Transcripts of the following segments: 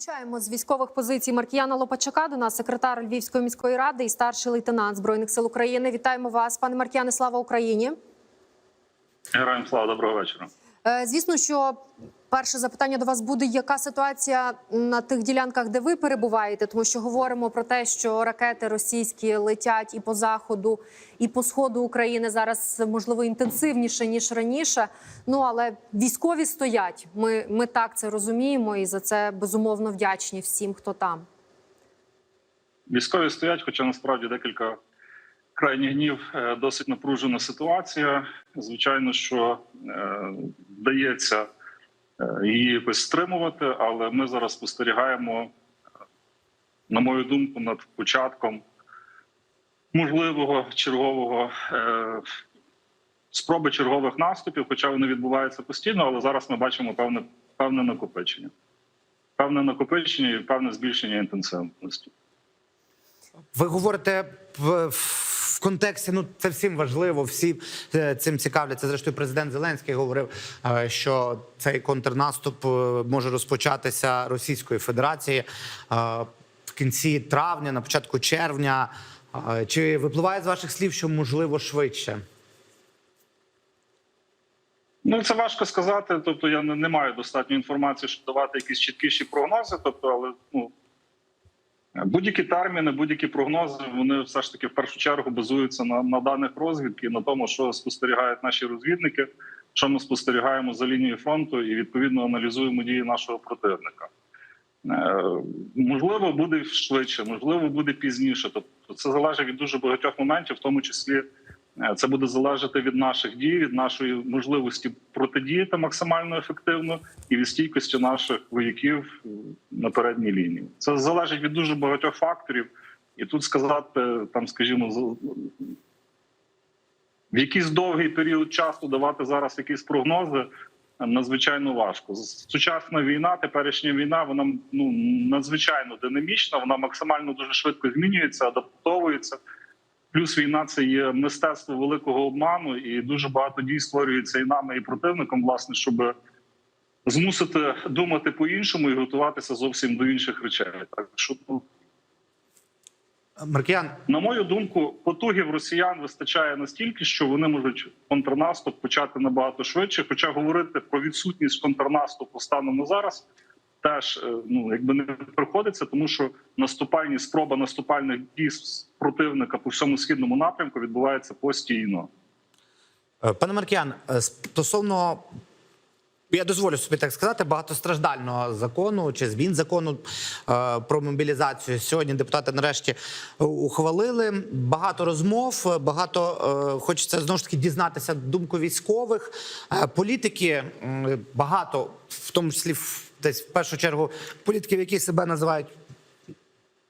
Долучаємо з військових позицій Маркіяна Лопачака до нас, секретар Львівської міської ради і старший лейтенант збройних сил України. Вітаємо вас, пане Маркіяне. Слава Україні. Героям слава доброго вечора. Е, Звісно, що перше запитання до вас буде: яка ситуація на тих ділянках, де ви перебуваєте? Тому що говоримо про те, що ракети російські летять і по заходу, і по сходу України зараз можливо інтенсивніше ніж раніше. Ну але військові стоять. Ми, ми так це розуміємо, і за це безумовно вдячні всім, хто там. Військові стоять, хоча насправді декілька крайніх днів е, досить напружена ситуація. Звичайно, що е, вдається її якось стримувати, але ми зараз спостерігаємо, е, на мою думку, над початком можливого чергового е, спроби чергових наступів, хоча вони відбуваються постійно, але зараз ми бачимо певне певне накопичення. Певне накопичення і певне збільшення інтенсивності. Ви говорите в контексті. Ну це всім важливо. Всі е, цим цікавляться. Зрештою, президент Зеленський говорив, е, що цей контрнаступ е, може розпочатися Російської Федерації в кінці травня, на початку червня. Чи випливає з ваших слів, що можливо швидше? Ну це важко сказати. Тобто я не, не маю достатньо інформації, щоб давати якісь чіткіші прогнози. Тобто, але ну будь-які терміни, будь-які прогнози, вони все ж таки в першу чергу базуються на, на даних розвідки, на тому, що спостерігають наші розвідники, що ми спостерігаємо за лінією фронту, і відповідно аналізуємо дії нашого противника. Е, можливо, буде швидше, можливо, буде пізніше. Тобто, це залежить від дуже багатьох моментів, в тому числі. Е, Це буде залежати від наших дій, від нашої можливості протидіяти максимально ефективно і від стійкості наших вояків на передній лінії. Це залежить від дуже багатьох факторів, і тут сказати там, скажімо, в якийсь довгий період часу давати зараз якісь прогнози. Надзвичайно важко. Сучасна війна, теперішня війна, вона ну надзвичайно динамічна. Вона максимально дуже швидко змінюється, адаптовується. Плюс війна це є мистецтво великого обману, і дуже багато дій створюється і нами, і противником, власне, щоб змусити думати по-іншому і готуватися зовсім до інших речей. Так що, ну, Маркіян, на мою думку, потугів росіян вистачає настільки, що вони можуть контрнаступ почати набагато швидше. Хоча говорити про відсутність контрнаступу станом на зараз теж е, ну якби не приходиться, тому що наступальні спроба наступальних дій противника по всьому східному напрямку відбувається постійно. Е, Пане Маркіян, е, стосовно. Я дозволю собі так сказати, багатостраждального закону чи змін закону про мобілізацію. Сьогодні депутати нарешті ухвалили багато розмов. Багато хочеться знову ж таки дізнатися думку військових. Політики багато, в тому числі в- десь в першу чергу, політиків, які себе називають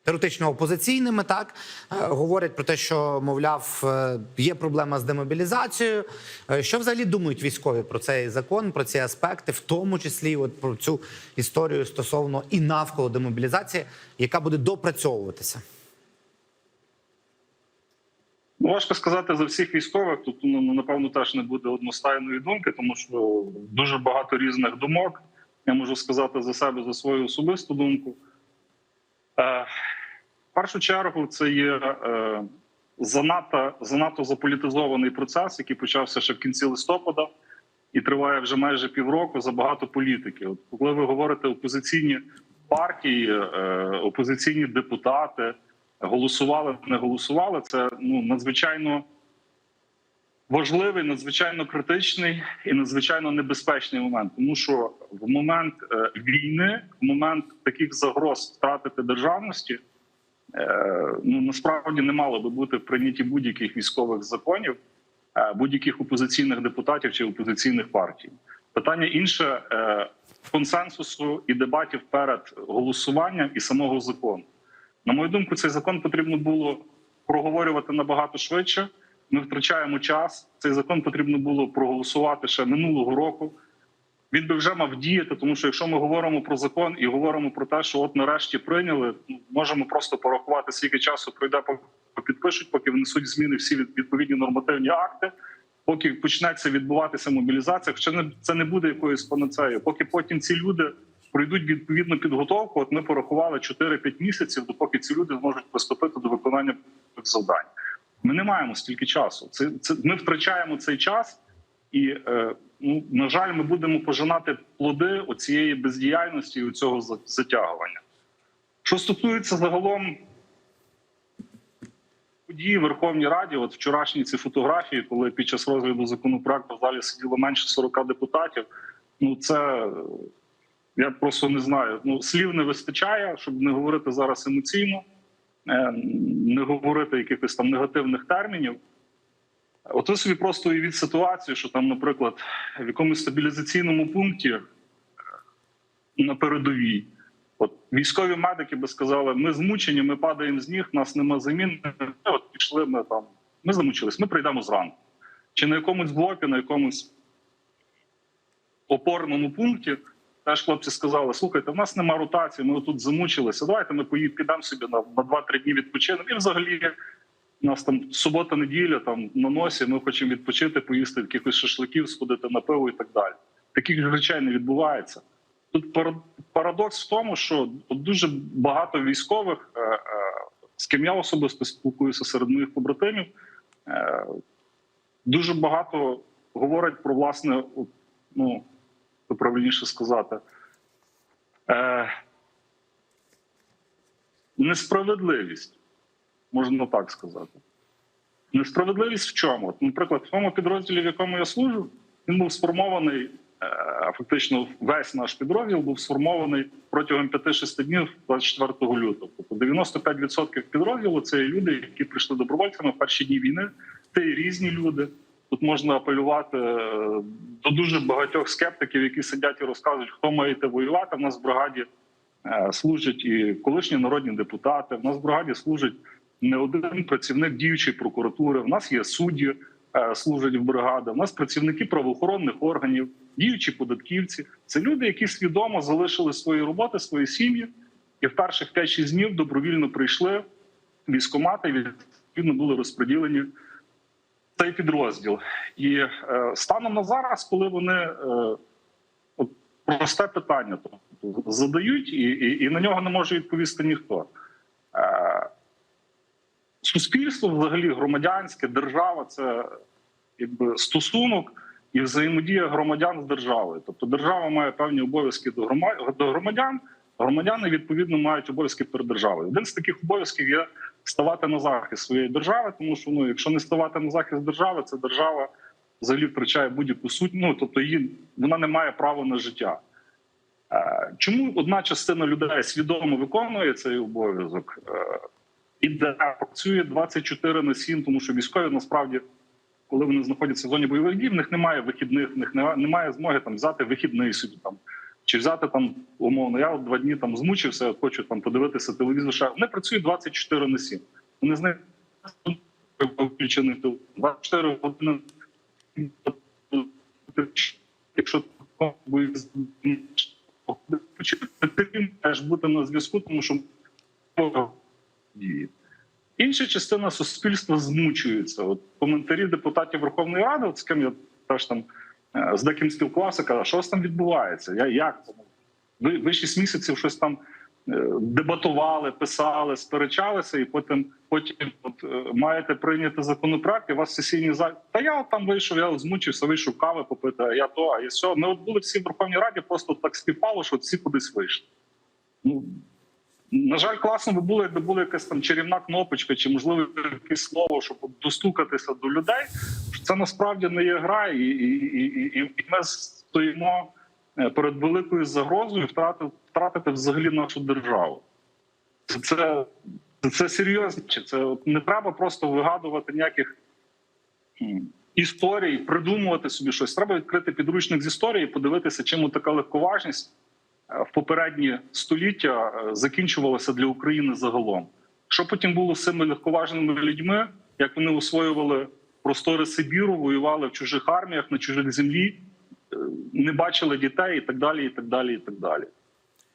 теоретично опозиційними, так е, говорять про те, що мовляв е, є проблема з демобілізацією. Е, Що взагалі думають військові про цей закон, про ці аспекти, в тому числі от про цю історію стосовно і навколо демобілізації, яка буде допрацьовуватися? Ну, важко сказати за всіх військових. Тут ну, напевно теж не буде одностайної думки, тому що дуже багато різних думок. Я можу сказати за себе за свою особисту думку. Е, в першу чергу, це є е, занадто, занадто заполітизований процес, який почався ще в кінці листопада і триває вже майже півроку. Забагато політики. От коли ви говорите опозиційні партії, е, опозиційні депутати голосували, не голосували, це ну надзвичайно важливий, надзвичайно критичний і надзвичайно небезпечний момент, тому що в момент е, війни, в момент таких загроз втратити державності, е, ну насправді не мало би бути прийняті будь-яких військових законів, е, будь-яких опозиційних депутатів чи опозиційних партій. Питання інше консенсусу і дебатів перед голосуванням і самого закону. На мою думку, цей закон потрібно було проговорювати набагато швидше. Ми втрачаємо час. Цей закон потрібно було проголосувати ще минулого року. Він би вже мав діяти, тому що якщо ми говоримо про закон і говоримо про те, що от нарешті прийняли, ну, можемо просто порахувати, скільки часу пройде, підпишуть, поки внесуть зміни всі відповідні нормативні акти, поки почнеться відбуватися мобілізація. Хоча це не буде якоюсь панацею, поки потім ці люди пройдуть відповідну підготовку. От ми порахували 4-5 місяців, допоки ці люди зможуть приступити до виконання завдань. Ми не маємо стільки часу. Це, це ми втрачаємо цей час, і е, ну на жаль, ми будемо пожинати плоди оцієї бездіяльності і цього затягування. Що стосується загалом події в Верховній Раді, от вчорашні ці фотографії, коли під час розгляду законопроекту в залі сиділо менше 40 депутатів. Ну це я просто не знаю. Ну слів не вистачає, щоб не говорити зараз емоційно, не говорити якихось там негативних термінів. От ви собі просто уявіть ситуацію, що там, наприклад, в якомусь стабілізаційному пункті е, на передовій. От військові медики би сказали: ми змучені, ми падаємо з ніг, нас нема замін. От пішли ми там. Ми замучились, ми прийдемо зранку. Чи на якомусь блокі, на якомусь опорному пункті теж хлопці сказали: слухайте, в нас нема ротації, ми тут замучилися. Давайте ми підемо собі на, на 2-3 дні відпочинемо. І взагалі у нас там субота-неділя там на носі. Ми хочемо відпочити, поїсти якихось шашликів, сходити на пиво і так далі. Таких речей не відбувається. Тут парадокс в тому, що дуже багато військових, е, е, з ким я особисто спілкуюся серед моїх побратимів, е, дуже багато говорять про власне, ну то правильніше сказати, е, несправедливість, можна так сказати. Несправедливість в чому? Наприклад, в тому підрозділі, в якому я служу, він був сформований. е, Фактично, весь наш підрозділ був сформований протягом 5-6 днів 24 лютого. Тобто 95% підрозділу це люди, які прийшли добровольцями в перші дні війни. Це і різні люди. Тут можна апелювати е, до дуже багатьох скептиків, які сидять і розказують, хто має воювати. В нас в бригаді е, служать і колишні народні депутати. В нас в бригаді служить не один працівник діючої прокуратури. В нас є судді, е, служать в бригаді. В нас працівники правоохоронних органів, діючі податківці. Це люди, які свідомо залишили свої роботи, свої сім'ї, і в перших 5-6 днів добровільно прийшли в військкомати і відповідно були розподілені цей підрозділ. І е, станом на зараз, коли вони е, просте питання тобто, задають, і, і, і на нього не може відповісти ніхто. Е, суспільство, взагалі, громадянське, держава це якби стосунок і взаємодія громадян з державою. Тобто держава має певні обов'язки до громадян. Громадяни відповідно мають обов'язки перед державою. Один з таких обов'язків є ставати на захист своєї держави, тому що ну, якщо не ставати на захист держави, це держава взагалі втрачає будь-яку суть. Ну тобто її вона не має права на життя. Е, Чому одна частина людей свідомо виконує цей обов'язок? Е, іде працює 24 на 7, тому що військові насправді, коли вони знаходяться в зоні бойових дій, в них немає вихідних, в них немає змоги там взяти вихідний собі там. Чи взяти там умовно, я от два дні там змучився, хочу там подивитися телевізор. Вони працюють 24 на 7. Вони з них включений телевізор. 24 години. Якщо теж бути на зв'язку, тому що. Інша частина суспільства змучується. От коментарі депутатів Верховної Ради, от з ким я теж там з деким спілкувався, каже, що там відбувається? Я як це? Ви, ви 6 місяців щось там е, дебатували, писали, сперечалися, і потім потім от, е, маєте прийняти законопроект, і у вас в сесійній залі. Та я от там вийшов, я от змучився, вийшов кави попити, а я то, а я все. Ми от були всі в Верховній Раді, просто так співпало, що всі кудись вийшли. Ну, на жаль, класно би було, якби була якась там чарівна кнопочка, чи можливо якесь слово, щоб достукатися до людей. Це насправді не є гра, і, і, і, і, ми стоїмо е, перед великою загрозою втратити, втратити взагалі нашу державу. Це, це, серйозно. Це не треба просто вигадувати ніяких історій, придумувати собі щось. Треба відкрити підручник з історії, подивитися, чому така легковажність е, в попередні століття е, закінчувалася для України загалом. Що потім було з цими легковажними людьми, як вони освоювали простори Сибіру, воювали в чужих арміях на чужих землі, е, не бачили дітей і так далі. і так далі, і так далі.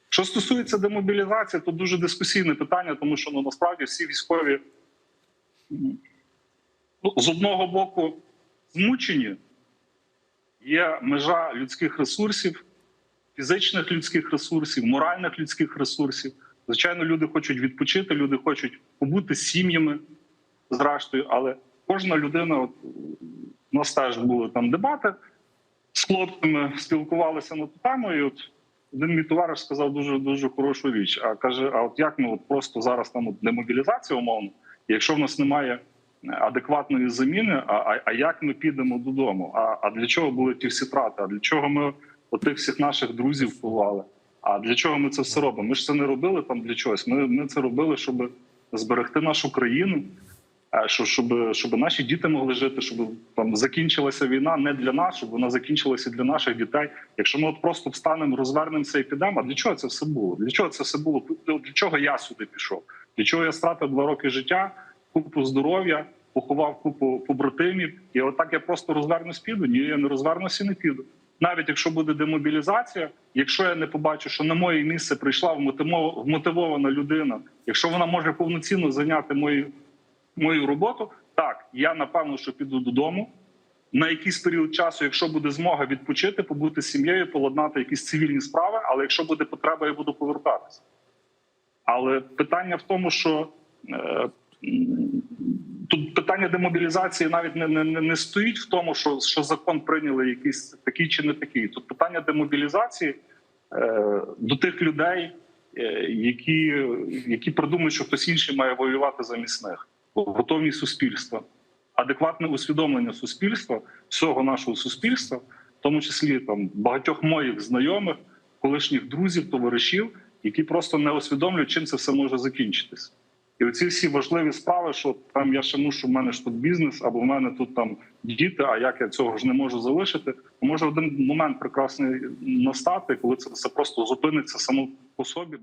Що стосується демобілізації, то дуже дискусійне питання, тому що ну насправді всі військові ну, з одного боку змучені, є межа людських ресурсів, фізичних людських ресурсів, моральних людських ресурсів. Звичайно, люди хочуть відпочити, люди хочуть побути з сім'ями, зрештою, але кожна людина, от у нас теж були там дебати з хлопцями, спілкувалися на ту тему. От один мій товариш сказав дуже дуже хорошу річ. А каже: а от як ми от просто зараз там от демобілізація умовно, якщо в нас немає адекватної заміни, а, а, а як ми підемо додому? А, а для чого були ті всі трати? А для чого ми отих всіх наших друзів впливали? А для чого ми це все робимо? Ми ж це не робили там для чогось. Ми, ми це робили, щоб зберегти нашу країну, щоб, щоб, щоб наші діти могли жити, щоб там закінчилася війна не для нас, щоб вона закінчилася для наших дітей. Якщо ми от просто встанемо, розвернемося і підемо, а для чого це все було? Для чого це все було? Для чого я сюди пішов? Для чого я стратив два роки життя, купу здоров'я, поховав купу побратимів, і отак я просто розвернусь піду? Ні, я не розвернусь і не піду. Навіть якщо буде демобілізація, якщо я не побачу, що на моє місце прийшла вмотивована людина, якщо вона може повноцінно зайняти мою, мою роботу, так я напевно, що піду додому на якийсь період часу, якщо буде змога відпочити, побути з сім'єю, поладнати якісь цивільні справи. Але якщо буде потреба, я буду повертатися. Але питання в тому, що е, тут питання демобілізації навіть не, не, не стоїть в тому, що, що закон прийняли якийсь такий чи не такий. Тут питання демобілізації е, до тих людей, е, які, які придумують, що хтось інший має воювати замість них. Готовність суспільства, адекватне усвідомлення суспільства, всього нашого суспільства, в тому числі там багатьох моїх знайомих, колишніх друзів, товаришів, які просто не усвідомлюють, чим це все може закінчитися. І оці всі важливі справи, що там я ще мушу, в мене ж тут бізнес, або в мене тут там діти, а як я цього ж не можу залишити. Може один момент прекрасний настати, коли це все просто зупиниться само по собі.